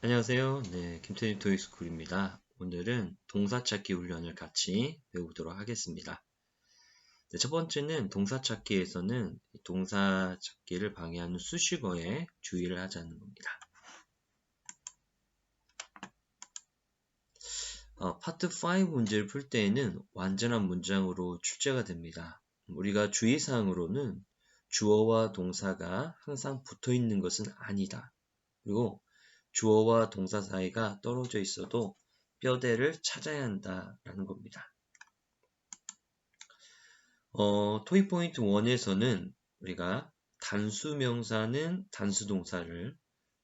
안녕하세요. 네, 김태님 토익스쿨입니다. 오늘은 동사찾기 훈련을 같이 배우도록 하겠습니다. 네, 첫 번째는 동사찾기에서는 동사찾기를 방해하는 수식어에 주의를 하자는 겁니다. 어, 파트 5 문제를 풀 때에는 완전한 문장으로 출제가 됩니다. 우리가 주의사항으로는 주어와 동사가 항상 붙어 있는 것은 아니다. 그리고 주어와 동사 사이가 떨어져 있어도 뼈대를 찾아야 한다라는 겁니다. 어, 토익 포인트 1에서는 우리가 단수 명사는 단수 동사를,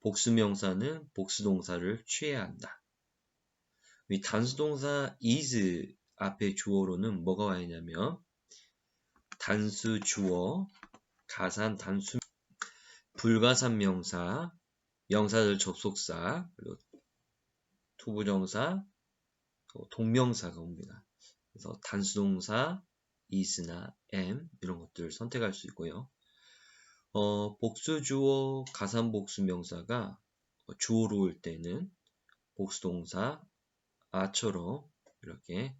복수 명사는 복수 동사를 취해야 한다. 이 단수 동사 is 앞에 주어로는 뭐가 와 있냐면 단수 주어, 가산 단수 불가산 명사, 명사들 접속사, 그리고 투부정사, 동명사가 옵니다. 그래서 단수동사, is나 am 이런 것들을 선택할 수 있고요. 어, 복수주어, 가산복수 명사가 주어로 올 때는 복수동사, 아처럼 이렇게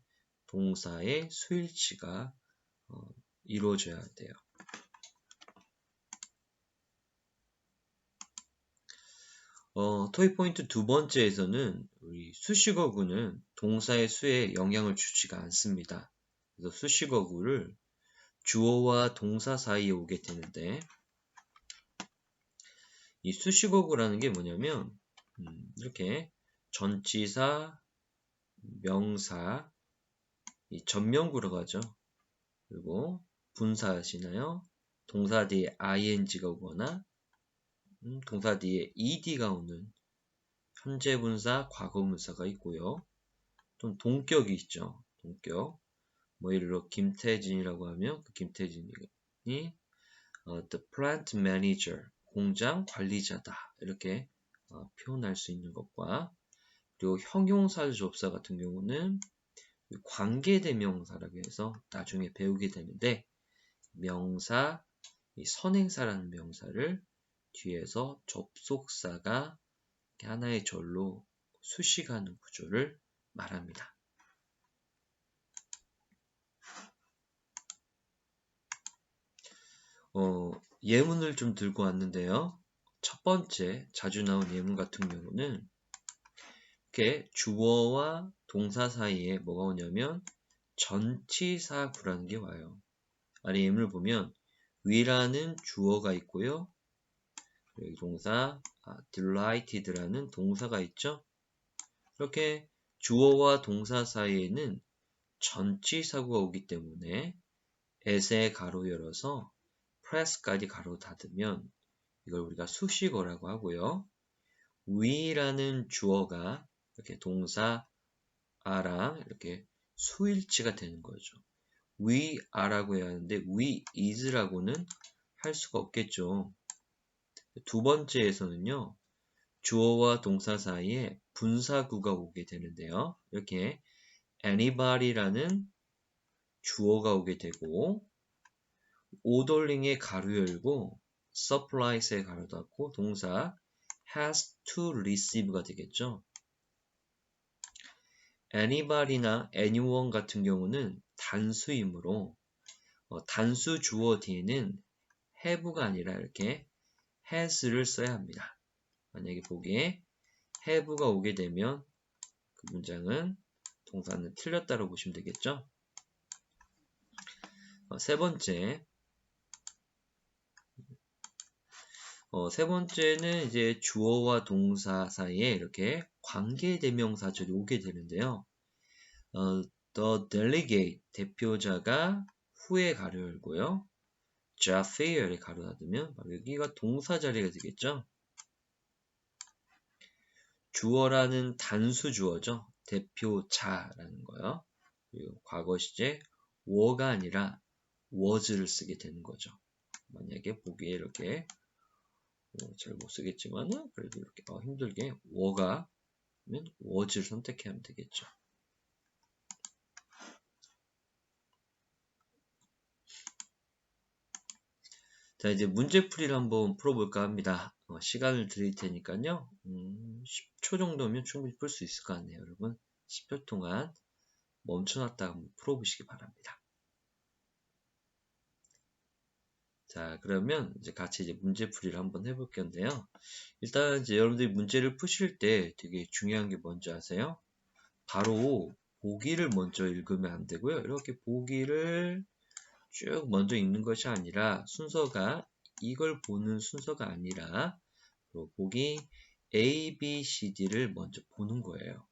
동사의 수일치가 어, 이루어져야 돼요. 어, 토익 포인트 두 번째에서는 우리 수식어구는 동사의 수에 영향을 주지가 않습니다. 그래서 수식어구를 주어와 동사 사이에 오게 되는데 이 수식어구라는 게 뭐냐면 음, 이렇게 전치사, 명사, 이 전명구라고 하죠. 그리고 분사하시나요? 동사 뒤에 ing가 오거나 음, 동사 뒤에 ed가 오는 현재 분사, 과거 분사가 있고요. 또 동격이 있죠. 동격. 뭐 예를 들어 김태진이라고 하면 그 김태진이 어, the plant manager 공장 관리자다 이렇게 어, 표현할 수 있는 것과 그리고 형용사 접사 같은 경우는 관계대명사라고 해서 나중에 배우게 되는데 명사, 선행사라는 명사를 뒤에서 접속사가 하나의 절로 수식하는 구조를 말합니다. 어, 예문을 좀 들고 왔는데요. 첫 번째 자주 나온 예문 같은 경우는 이렇게 주어와 동사 사이에 뭐가 오냐면 전치사구라는 게 와요. 아래 예문을 보면 위라는 주어가 있고요. 여기 동사 아, delighted라는 동사가 있죠. 이렇게 주어와 동사 사이에는 전치사구가 오기 때문에 에세 가로 열어서 press까지 가로 닫으면 이걸 우리가 수식어라고 하고요. 위라는 주어가 이렇게 동사 아랑 이렇게 수일치가 되는 거죠. we are라고 해야 하는데 we is라고는 할 수가 없겠죠. 두 번째에서는요. 주어와 동사 사이에 분사구가 오게 되는데요. 이렇게 anybody라는 주어가 오게 되고 오돌링의 가로 열고 supplies의 가로 닫고 동사 has to receive가 되겠죠. anybody나 anyone 같은 경우는 단수이므로 어, 단수 주어 뒤에는 have가 아니라 이렇게 has를 써야 합니다. 만약에 보기에 have가 오게 되면 그 문장은 동사는 틀렸다고 보시면 되겠죠. 어, 세 번째 어, 세 번째는 이제 주어와 동사 사이에 이렇게 관계 대명사절이 오게 되는데요. 어, the delegate 대표자가 후에 가려 열고요. 자페어를 가로 닫으면 여기가 동사 자리가 되겠죠. 주어라는 단수 주어죠. 대표 자라는 거요. 그리고 과거 시제 워가 아니라 was를 쓰게 되는 거죠. 만약에 보기에 이렇게 어, 잘못 쓰겠지만은 그래도 이렇게 어, 힘들게 워가 면 was를 선택해야 하면 되겠죠. 자, 이제 문제풀이를 한번 풀어볼까 합니다. 어, 시간을 드릴 테니까요. 음, 10초 10초 정도면 충분히 풀 수 있을 것 같네요. 여러분 10초 동안 멈춰놨다가 한번 풀어보시기 바랍니다. 자, 그러면 이제 같이 이제 문제풀이를 한번 해볼 건데요. 일단 이제 여러분들이 문제를 푸실 때 되게 중요한 게 뭔지 아세요? 바로 보기를 먼저 읽으면 안 되고요. 이렇게 보기를 쭉 먼저 읽는 것이 아니라 순서가 이걸 보는 순서가 아니라 보기 A, B, C, D를 먼저 보는 거예요.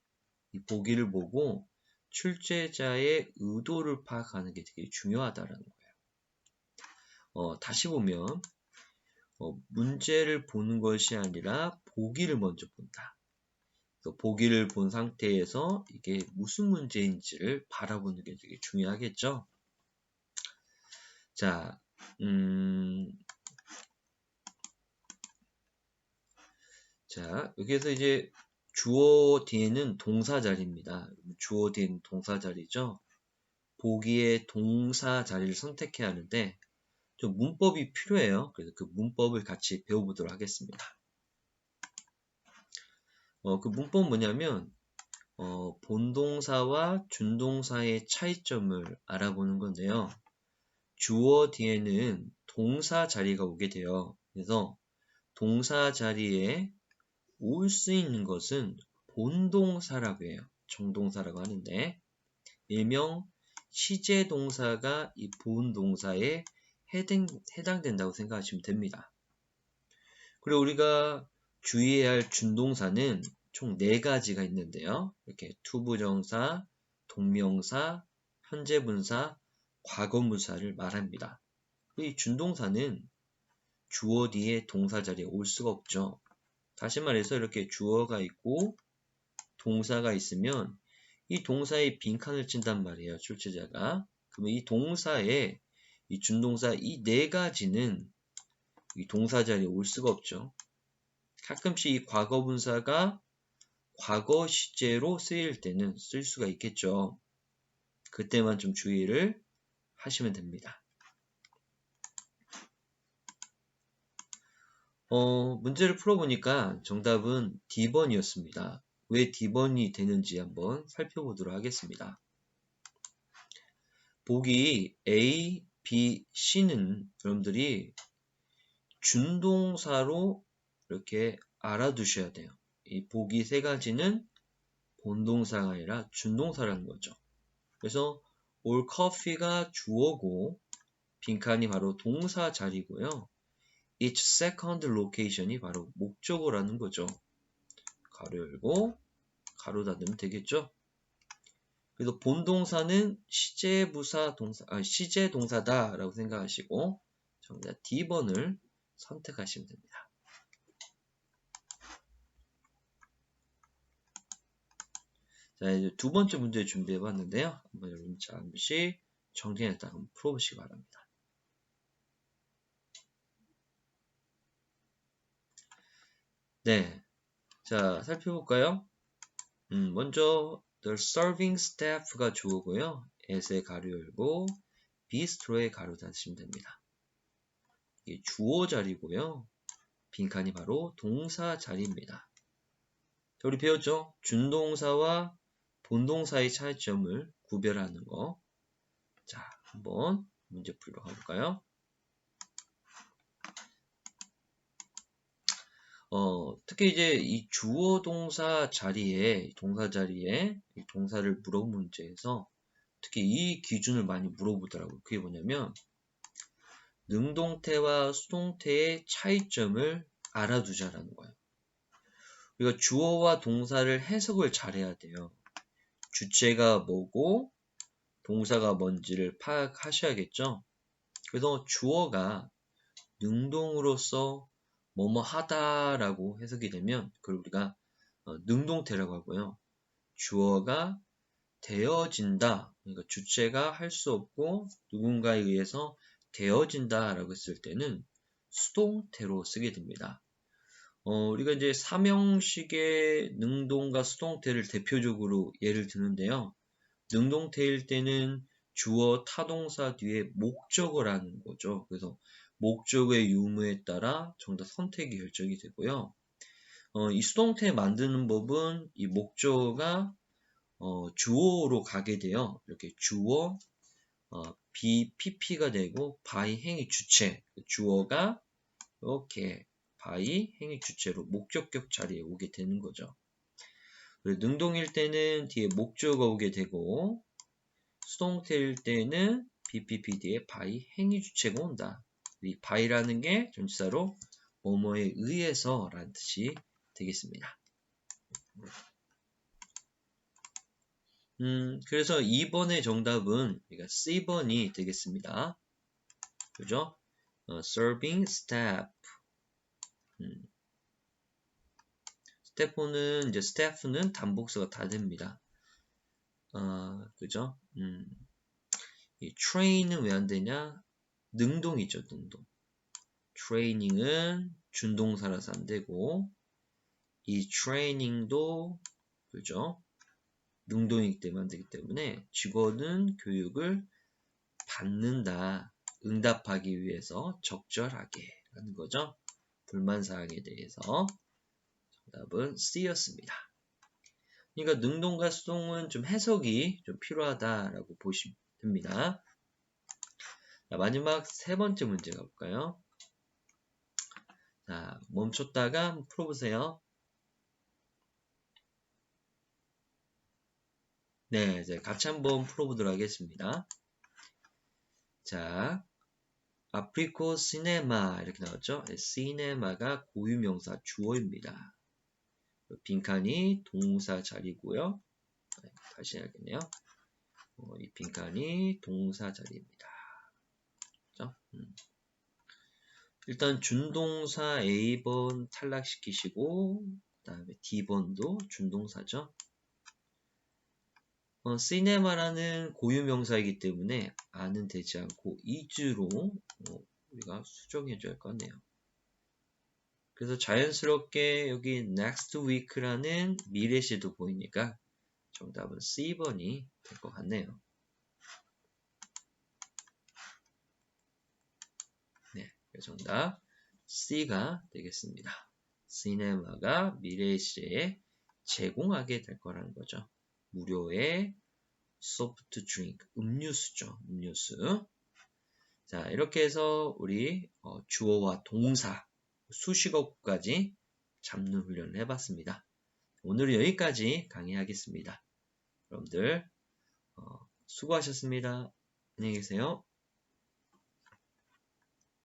이 보기를 보고 출제자의 의도를 파악하는 게 되게 중요하다라는 거예요. 어, 다시 보면 어, 문제를 보는 것이 아니라 보기를 먼저 본다. 보기를 본 상태에서 이게 무슨 문제인지를 바라보는 게 되게 중요하겠죠. 자, 음, 자, 여기에서 이제 주어 뒤에는 동사 자리입니다. 주어 뒤에는 동사 자리죠. 보기에 동사 자리를 선택해야 하는데 좀 문법이 필요해요. 그래서 그 문법을 같이 배워보도록 하겠습니다. 어, 그 문법 뭐냐면 어, 본동사와 준동사의 차이점을 알아보는 건데요. 주어 뒤에는 동사 자리가 오게 돼요. 그래서 동사 자리에 올 수 있는 것은 본동사라고 해요. 정동사라고 하는데 일명 시제 동사가 이 본동사에 해당, 해당된다고 생각하시면 됩니다. 그리고 우리가 주의해야 할 준동사는 총 4가지가 있는데요. 이렇게 투부정사, 동명사, 현재분사, 과거분사를 말합니다. 이 준동사는 주어 뒤에 동사 자리에 올 수가 없죠. 다시 말해서 이렇게 주어가 있고 동사가 있으면 이 동사에 빈칸을 찐단 말이에요. 출제자가. 그러면 이 동사에 이 준동사 이 네 가지는 이 동사 자리에 올 수가 없죠. 가끔씩 이 과거 분사가 과거 시제로 쓰일 때는 쓸 수가 있겠죠. 그때만 좀 주의를 하시면 됩니다. 어, 문제를 풀어보니까 정답은 D번이었습니다. 왜 D번이 되는지 한번 살펴보도록 하겠습니다. 보기 A, B, C는 여러분들이 준동사로 이렇게 알아두셔야 돼요. 이 보기 세 가지는 본동사가 아니라 준동사라는 거죠. 그래서 올 커피가 주어고 빈칸이 바로 동사 자리고요. each second location이 바로 목적어라는 거죠. 가로 열고 가로 닫으면 되겠죠. 그래서 본동사는 시제 부사 동사, 아, 시제 동사다라고 생각하시고 정답 D번을 선택하시면 됩니다. 자, 이제 두 번째 문제 준비해 봤는데요. 한번 여러분 잠시 정리했다 한번 풀어보시기 바랍니다. 네. 자, 살펴볼까요? 음, 먼저 The serving staff가 주어고요. as의 가로 열고 bistro의 가로 닫으시면 됩니다. 이게 주어 자리고요. 빈칸이 바로 동사 자리입니다. 자, 우리 배웠죠? 준동사와 본동사의 차이점을 구별하는 거. 자, 한번 문제 풀러 가볼까요? 어, 특히 이제 이 주어 동사 자리에, 동사 자리에 이 동사를 물어본 문제에서 특히 이 기준을 많이 물어보더라고요. 그게 뭐냐면, 능동태와 수동태의 차이점을 알아두자라는 거예요. 우리가 주어와 동사를 해석을 잘해야 돼요. 주체가 뭐고, 동사가 뭔지를 파악하셔야겠죠? 그래서 주어가 능동으로서 뭐뭐 하다라고 해석이 되면 그걸 우리가 어, 능동태라고 하고요. 주어가 되어진다. 그러니까 주체가 할 수 없고 누군가에 의해서 되어진다라고 했을 때는 수동태로 쓰게 됩니다. 어, 우리가 이제 삼형식의 능동과 수동태를 대표적으로 예를 드는데요. 능동태일 때는 주어 타동사 뒤에 목적어라는 거죠. 그래서 목적의 유무에 따라 정답 선택이 결정이 되고요. 어, 이 수동태 만드는 법은 이 목조가 어, 주어로 가게 돼요. 이렇게 주어 어, BPP가 되고 by 행위 주체 주어가 이렇게 by 행위 주체로 목적격 자리에 오게 되는 거죠. 능동일 때는 뒤에 목조가 오게 되고 수동태일 때는 BPP 뒤에 by 행위 주체가 온다. 이 by라는 게 전치사로 뭐뭐에 의해서 라는 뜻이 되겠습니다. 음, 그래서 2번의 정답은 그러니까 C번이 되겠습니다. 그죠? 어, serving staff. 음. 스태프는 이제 staff는 단복수가 다 됩니다. 어, 그죠? 음. 이 train은 왜 안 되냐? 능동이죠, 능동. training은 준동사라서 안 되고 이 training도 그죠? 능동이기 때문에 안 되기 때문에 직원은 교육을 받는다. 응답하기 위해서 적절하게 라는 거죠. 불만사항에 대해서 정답은 C였습니다. 그러니까 능동과 수동은 좀 해석이 좀 필요하다라고 보시면 됩니다. 자, 마지막 세 번째 문제 가볼까요? 자, 멈췄다가 풀어보세요. 네, 이제 같이 한번 풀어보도록 하겠습니다. 자, 아프리코 시네마 이렇게 나왔죠? 시네마가 고유명사 주어입니다. 빈칸이 동사 자리고요. 네, 다시 해야겠네요. 어, 이 빈칸이 동사 자리입니다. 그렇죠? 음. 일단 준동사 A번 탈락시키시고 그 다음에 D번도 준동사죠. 어, 시네마라는 고유 명사이기 때문에 아는 되지 않고 이주로 어, 우리가 수정해 줘야 할 것 같네요. 그래서 자연스럽게 여기 next week라는 미래시도 보이니까 정답은 C번이 될 것 같네요. 네, 정답 C가 되겠습니다. 시네마가 미래시에 제공하게 될 거라는 거죠. 무료의 소프트 드링크, 음료수죠. 음료수. 자, 이렇게 해서 우리 어, 주어와 동사, 수식어까지 잡는 훈련을 해봤습니다. 오늘은 여기까지 강의하겠습니다. 여러분들 어, 수고하셨습니다. 안녕히 계세요.